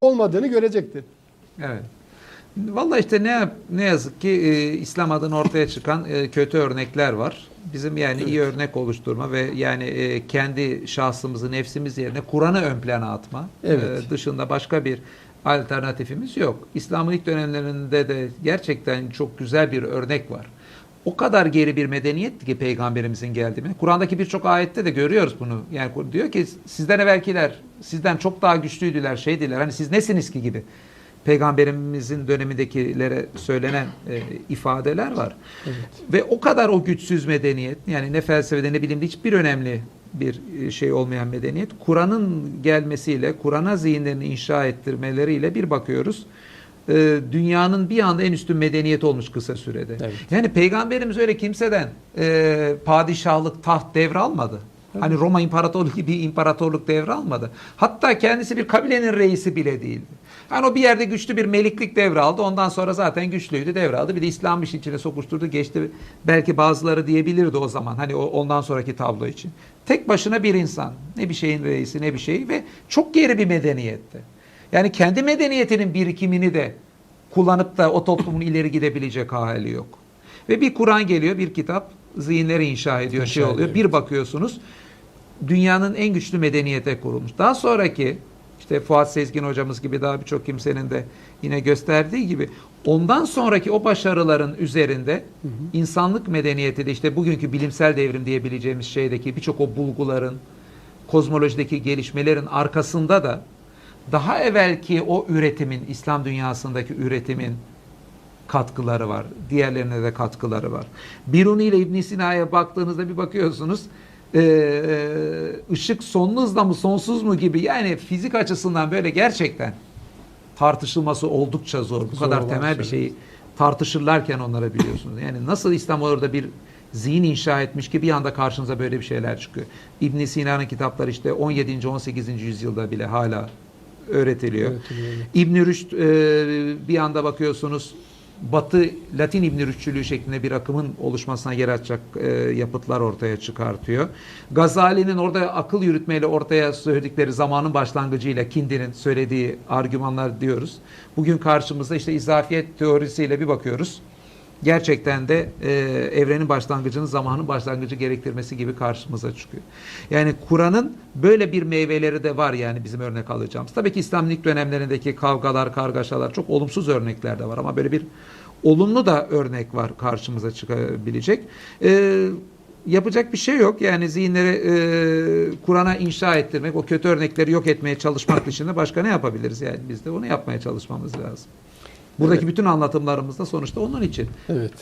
olmadığını görecekti. Evet. Vallahi işte ne ne yazık ki e, İslam adına ortaya çıkan e, kötü örnekler var. Bizim yani iyi örnek oluşturma ve yani e, kendi şahsımızı, nefsimiz yerine Kur'an'ı ön plana atma Evet. e, dışında başka bir alternatifimiz yok. İslam'ın ilk dönemlerinde de gerçekten çok güzel bir örnek var. O kadar geri bir medeniyetti ki peygamberimizin geldiğini. Kur'an'daki birçok ayette de görüyoruz bunu. Yani diyor ki sizden evvelkiler sizden çok daha güçlüydüler, şeydiler. Hani siz nesiniz ki gibi. Peygamberimizin dönemindekilere söylenen e, ifadeler var. Ve o kadar o güçsüz medeniyet yani ne felsefede ne bilimde hiçbir önemli bir e, şey olmayan medeniyet Kur'an'ın gelmesiyle Kur'an'a zihinlerini inşa ettirmeleriyle bir bakıyoruz. E, dünyanın bir anda en üstün medeniyet olmuş kısa sürede. Evet. Yani peygamberimiz öyle kimseden e, padişahlık taht devralmadı. Hani Roma İmparatorluğu gibi imparatorluk devralmadı. Hatta kendisi bir kabilenin reisi bile değildi. Hani o bir yerde güçlü bir meliklik devraldı. Ondan sonra zaten güçlüydü devraldı. Bir de İslam işin içine sokuşturdu geçti. Belki bazıları diyebilirdi o zaman. Hani o, ondan sonraki tablo için. Tek başına bir insan. Ne bir şeyin reisi ne bir şey ve çok geri bir medeniyette. Yani kendi medeniyetinin birikimini de kullanıp da o toplumun ileri gidebilecek hali yok. Ve bir Kur'an geliyor, bir kitap zihinleri inşa ediyor, İnşa şey oluyor. ediyor. Bir bakıyorsunuz dünyanın en güçlü medeniyete kurulmuş. Daha sonraki işte Fuat Sezgin hocamız gibi daha birçok kimsenin de yine gösterdiği gibi ondan sonraki o başarıların üzerinde insanlık medeniyeti de işte bugünkü bilimsel devrim diyebileceğimiz şeydeki birçok o bulguların kozmolojideki gelişmelerin arkasında da daha evvelki o üretimin İslam dünyasındaki üretimin katkıları var. Diğerlerine de katkıları var. Biruni ile İbn Sina'ya baktığınızda bir bakıyorsunuz e, e, ışık sonlu hızla mı sonsuz mu gibi yani fizik açısından böyle gerçekten tartışılması oldukça zor. Bu Zor kadar temel bir şey. şeyi tartışırlarken onlara biliyorsunuz. Yani nasıl İslam orada bir zihin inşa etmiş ki bir anda karşınıza böyle bir şeyler çıkıyor. İbn Sina'nın kitapları işte 17. 18. yüzyılda bile hala öğretiliyor. İbn Rüşd e, bir anda bakıyorsunuz Batı Latin İbn Rüşdçülüğü şeklinde bir akımın oluşmasına yer açacak e, yapıtlar ortaya çıkartıyor. Gazali'nin orada akıl yürütmeyle ortaya söyledikleri zamanın başlangıcıyla Kindi'nin söylediği argümanlar diyoruz. Bugün karşımızda işte izafiyet teorisiyle bir bakıyoruz. Gerçekten de e, evrenin başlangıcının zamanın başlangıcı gerektirmesi gibi karşımıza çıkıyor. Yani Kur'an'ın böyle bir meyveleri de var yani bizim örnek alacağımız. Tabii ki İslam'ın ilk dönemlerindeki kavgalar, kargaşalar çok olumsuz örnekler de var ama böyle bir olumlu da örnek var karşımıza çıkabilecek. E, yapacak bir şey yok. Yani zihinleri e, Kur'an'a inşa ettirmek, o kötü örnekleri yok etmeye çalışmak dışında başka ne yapabiliriz? Yani biz de onu yapmaya çalışmamız lazım. Buradaki bütün anlatımlarımız da sonuçta onun için. Evet.